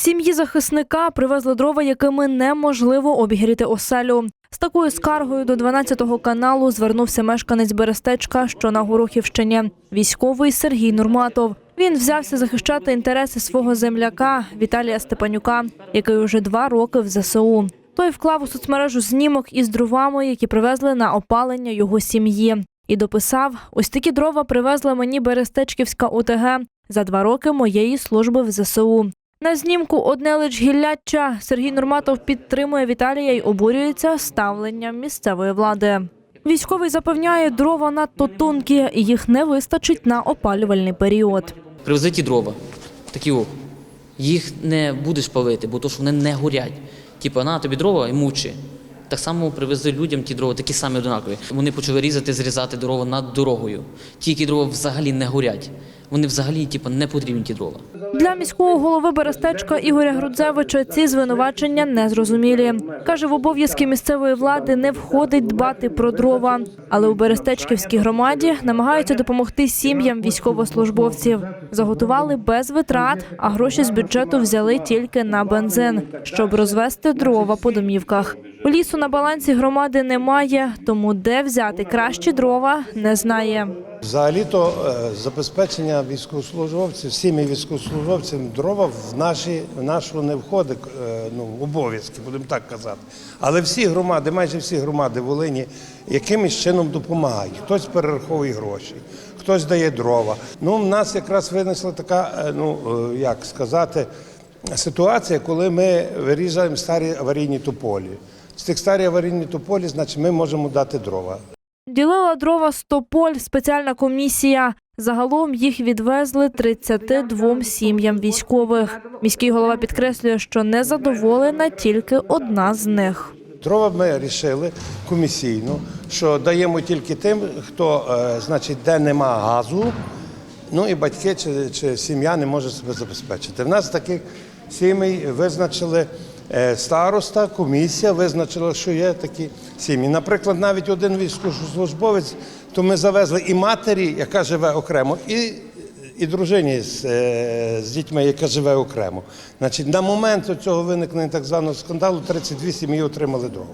Сім'ї захисника привезли дрова, якими неможливо обігріти оселю. З такою скаргою до 12-го каналу звернувся мешканець Берестечка, що на Горохівщині, військовий Сергій Нурматов. Він взявся захищати інтереси свого земляка Віталія Степанюка, який уже два роки в ЗСУ. Той вклав у соцмережу знімок із дровами, які привезли на опалення його сім'ї. І дописав: ось такі дрова привезла мені Берестечківська ОТГ за два роки моєї служби в ЗСУ. На знімку одне лиш гілляча Сергій Нурматов підтримує Віталія й обурюється ставленням місцевої влади. Військовий запевняє, дрова надто тонкі, і їх не вистачить на опалювальний період. Привези ті дрова, такі о, їх не будеш палити, бо то, що вони не горять. Типу, на тобі дрова і мучи. Так само привези людям ті дрова, такі самі однакові. Вони почали різати, зрізати дрова над дорогою. Ті, які дрова взагалі не горять. Вони взагалі, типу, не потрібні ті дрова. Для міського голови Берестечка Ігоря Грудзевича ці звинувачення незрозумілі. Каже, в обов'язки місцевої влади не входить дбати про дрова, але у Берестечківській громаді намагаються допомогти сім'ям військовослужбовців. Заготували без витрат, а гроші з бюджету взяли тільки на бензин, щоб розвести дрова по домівках. Лісу на балансі громади немає, тому де взяти кращі дрова не знає. Взагалі-то е, військовослужбовців, сім'ї військовослужбовців дрова в наші в нашу не входить е, ну, обов'язки, будемо так казати. Але всі громади, майже всі громади Волині якимось чином допомагають. Хтось перераховує гроші, хтось дає дрова. Ну, в нас якраз винесла така, е, ну е, як сказати, ситуація, коли ми вирізаємо старі аварійні тополі. З тих старі аварійні тополі, значить, ми можемо дати дрова. Ділила дрова Стополь спеціальна комісія. Загалом їх відвезли 32 сім'ям військових. Міський голова підкреслює, що не задоволена тільки одна з них. Дрова ми рішили комісійно, що даємо тільки тим, хто, е, значить, де нема газу, ну і батьки чи, чи сім'я не може себе забезпечити. В нас таких сімей визначили староста, комісія визначила, що є такі сім'ї. Наприклад, навіть один військовослужбовець, то ми завезли і матері, яка живе окремо, і і дружині з, е, з дітьми, яка живе окремо. Значить, на момент цього виникнення так званого скандалу 32 сім'ї отримали дрова.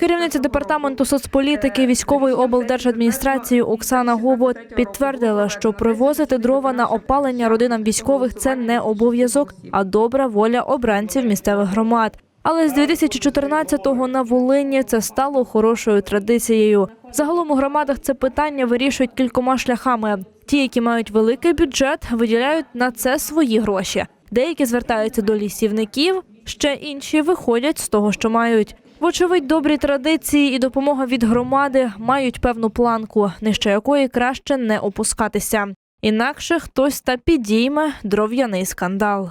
Керівниця департаменту соцполітики військової облдержадміністрації Оксана Гобот підтвердила, що привозити дрова на опалення родинам військових це не обов'язок, а добра воля обранців місцевих громад. Але з 2014-го на Волині це стало хорошою традицією. Загалом у громадах це питання вирішують кількома шляхами. Ті, які мають великий бюджет, виділяють на це свої гроші. Деякі звертаються до лісівників, ще інші виходять з того, що мають. Вочевидь, добрі традиції і допомога від громади мають певну планку, нижче якої краще не опускатися. Інакше хтось та підійме дров'яний скандал.